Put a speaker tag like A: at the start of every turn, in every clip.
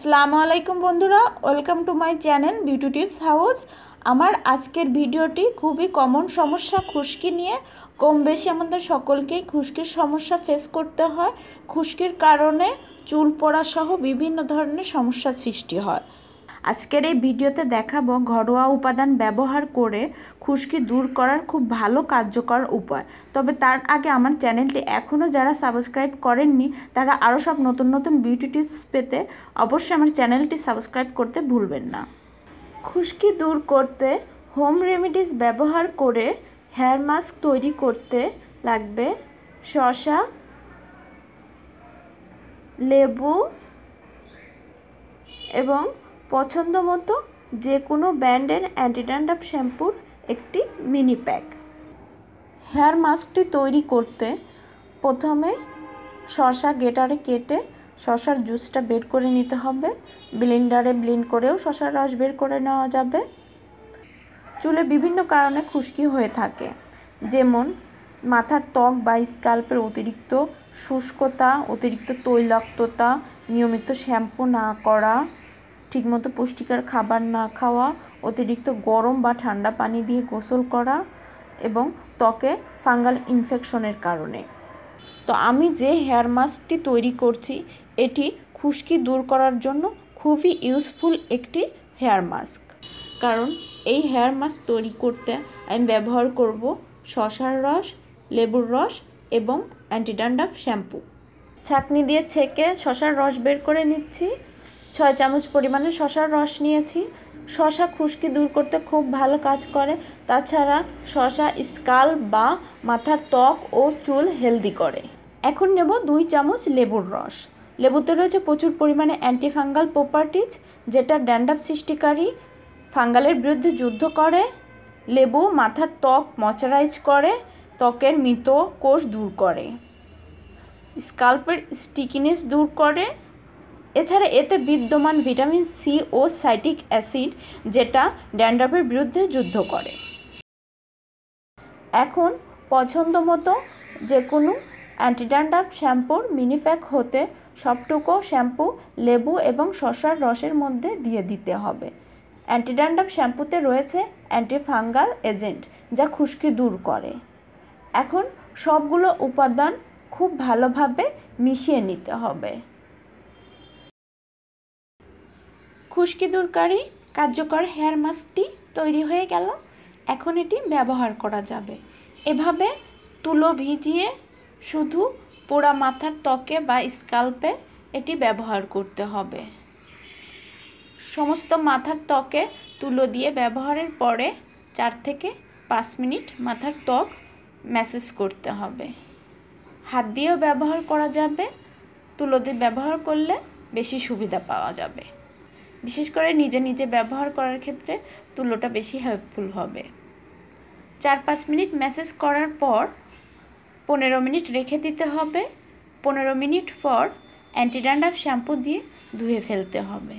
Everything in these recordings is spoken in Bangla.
A: আসসালামু আলাইকুম বন্ধুরা, welcome to my channel beauty tips house আমার আজকের ভিডিওটি খুবই কমন সমস্যা, খুশকি নিয়ে। কম বেশি আমাদের সকলকেই খুশকির সমস্যা ফেস করতে হয়। খুশকির কারণে চুল পড়াসহ বিভিন্ন ধরনের সমস্যা সৃষ্টি হয়। আজকের এই ভিডিওতে দেখাবো ঘরোয়া উপাদান ব্যবহার করে খুশকি দূর করার খুব ভালো কার্যকর উপায়। তবে তার আগে আমার চ্যানেলটি এখনও যারা সাবস্ক্রাইব করেননি, তারা আরও সব নতুন নতুন বিউটি টিপস পেতে অবশ্যই আমার চ্যানেলটি সাবস্ক্রাইব করতে ভুলবেন না। খুশকি দূর করতে হোম রেমেডিস ব্যবহার করে হেয়ার মাস্ক তৈরি করতে লাগবে শসা, লেবু এবং পছন্দ মতো যে কোনো ব্র্যান্ডের অ্যান্টিড্যান্ডাপ শ্যাম্পুর একটি মিনি প্যাক। হেয়ার মাস্কটি তৈরি করতে প্রথমে শসা গেটারে কেটে শসার জুসটা বের করে নিতে হবে। ব্লেন্ডারে ব্লেন্ড করেও শসার রস বের করে নেওয়া যাবে। চুলে বিভিন্ন কারণে খুশকি হয়ে থাকে, যেমন মাথার ত্বক বা স্কাল্পের অতিরিক্ত শুষ্কতা, অতিরিক্ত তৈলাক্ততা, নিয়মিত শ্যাম্পু না করা ঠিকমতো পুষ্টিকর খাবার না খাওয়া, অতিরিক্ত গরম বা ঠান্ডা পানি দিয়ে গোসল করা এবং ত্বকে ফাঙ্গাল ইনফেকশনের কারণে। তো আমি যে হেয়ার মাস্কটি তৈরি করছি, এটি খুশকি দূর করার জন্য খুবই ইউজফুল একটি হেয়ার মাস্ক। কারণ এই হেয়ার মাস্ক তৈরি করতে আমি ব্যবহার করব শশার রস, লেবুর রস এবং অ্যান্টিডান্ডাফ শ্যাম্পু। ছাকনি দিয়ে ছেঁকে শশার রস বের করে নিচ্ছি। ছয় চামচ পরিমাণে শশার রস নিয়েছি। শশা খুশকি দূর করতে খুব ভালো কাজ করে। তাছাড়া শশা স্কাল বা মাথার ত্বক ও চুল হেলদি করে। এখন নেব দুই চামচ লেবুর রস। লেবুতে রয়েছে প্রচুর পরিমাণে অ্যান্টিফাঙ্গাল প্রপার্টিজ, যেটা ড্যান্ডাপ সৃষ্টিকারী, ফাঙ্গালের বিরুদ্ধে যুদ্ধ করে, লেবু মাথার ত্বক ময়শ্চারাইজ করে, ত্বকের মৃত কোষ দূর করে। স্কাল্পের স্টিকিনেস দূর করে। এছাড়া এতে বিদ্যমান ভিটামিন সি ও সাইটিক অ্যাসিড, যেটা ড্যান্ড্রাফের বিরুদ্ধে যুদ্ধ করে। এখন পছন্দ মতো যে কোনো অ্যান্টিড্যান্ডাপ শ্যাম্পুর মিনিপ্যাক হতে সবটুকু শ্যাম্পু, লেবু এবং শসার রসের মধ্যে দিয়ে দিতে হবে। অ্যান্টিড্যান্ডাপ শ্যাম্পুতে রয়েছে অ্যান্টিফাঙ্গাল এজেন্ট, যা খুশকি দূর করে। এখন সবগুলো উপাদান খুব ভালোভাবে মিশিয়ে নিতে হবে। খুশকি দূরকারী কার্যকর হেয়ার মাস্কটি তৈরি হয়ে গেল। এখন এটি ব্যবহার করা যাবে। এভাবে তুলো ভিজিয়ে শুধু পোড়া মাথার ত্বকে বা স্কাল্পে এটি ব্যবহার করতে হবে। সমস্ত মাথার ত্বকে তুলো দিয়ে ব্যবহারের পরে চার থেকে পাঁচ মিনিট মাথার ত্বক ম্যাসেজ করতে হবে। হাত দিয়েও ব্যবহার করা যাবে। তুলো দিয়ে ব্যবহার করলে বেশি সুবিধা পাওয়া যাবে। বিশেষ করে নিজে নিজে ব্যবহার করার ক্ষেত্রে তুলোটা বেশি হেল্পফুল হবে। চার পাঁচ মিনিট ম্যাসেজ করার পর পনেরো মিনিট রেখে দিতে হবে। পনেরো মিনিট পর অ্যান্টিডান্ডাফ শ্যাম্পু দিয়ে ধুয়ে ফেলতে হবে।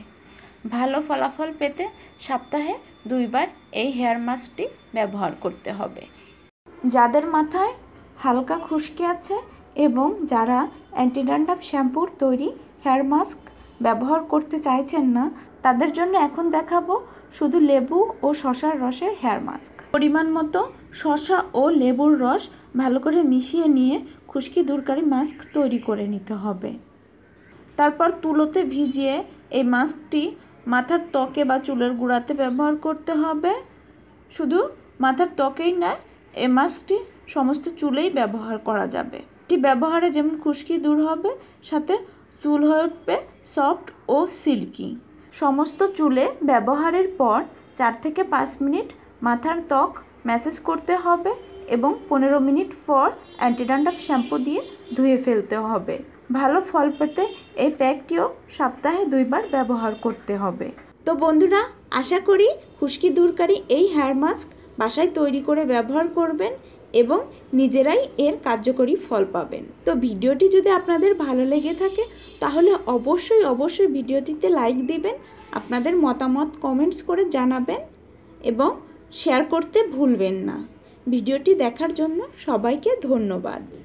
A: ভালো ফলাফল পেতে সপ্তাহে দুইবার এই হেয়ার মাস্কটি ব্যবহার করতে হবে। যাদের মাথায় হালকা খুশকি আছে এবং যারা অ্যান্টিডান্ডাফ শ্যাম্পুর তৈরি হেয়ার মাস্ক ব্যবহার করতে চাইছেন না, তাদের জন্য এখন দেখাবো শুধু লেবু ও শশার রসের হেয়ার মাস্ক পরিমাণ মতো শশা ও লেবুর রস ভালো করে মিশিয়ে নিয়ে খুশকি দূরকারী মাস্ক তৈরি করে নিতে হবে। তারপর তুলোতে ভিজিয়ে এই মাস্কটি মাথার ত্বকে বা চুলের গুঁড়াতে ব্যবহার করতে হবে। শুধু মাথার ত্বকেই নয়, এই মাস্কটি সমস্ত চুলেই ব্যবহার করা যাবে। এটি ব্যবহারে যেমন খুশকি দূর হবে, সাথে চুল হয়ে উঠবে সফট ও সিল্কি। সমস্ত চুলে ব্যবহারের পর চার থেকে পাঁচ মিনিট মাথার ত্বক ম্যাসেজ করতে হবে এবং পনেরো মিনিট পর অ্যান্টিডান্ডাপ শ্যাম্পু দিয়ে ধুয়ে ফেলতে হবে। ভালো ফল পেতে এই প্যাকটিও সপ্তাহে দুইবার ব্যবহার করতে হবে। তো বন্ধুরা, আশা করি খুশকি দূরকারী এই হেয়ার মাস্ক বাসায় তৈরি করে ব্যবহার করবেন এবং নিজেরাই এর কার্যকরী ফল পাবেন। তো ভিডিওটি যদি আপনাদের ভালো লেগে থাকে তাহলে অবশ্যই অবশ্যই ভিডিওটিতে লাইক দিবেন, আপনাদের মতামত কমেন্টস করে জানাবেন এবং শেয়ার করতে ভুলবেন না। ভিডিওটি দেখার জন্য সবাইকে ধন্যবাদ।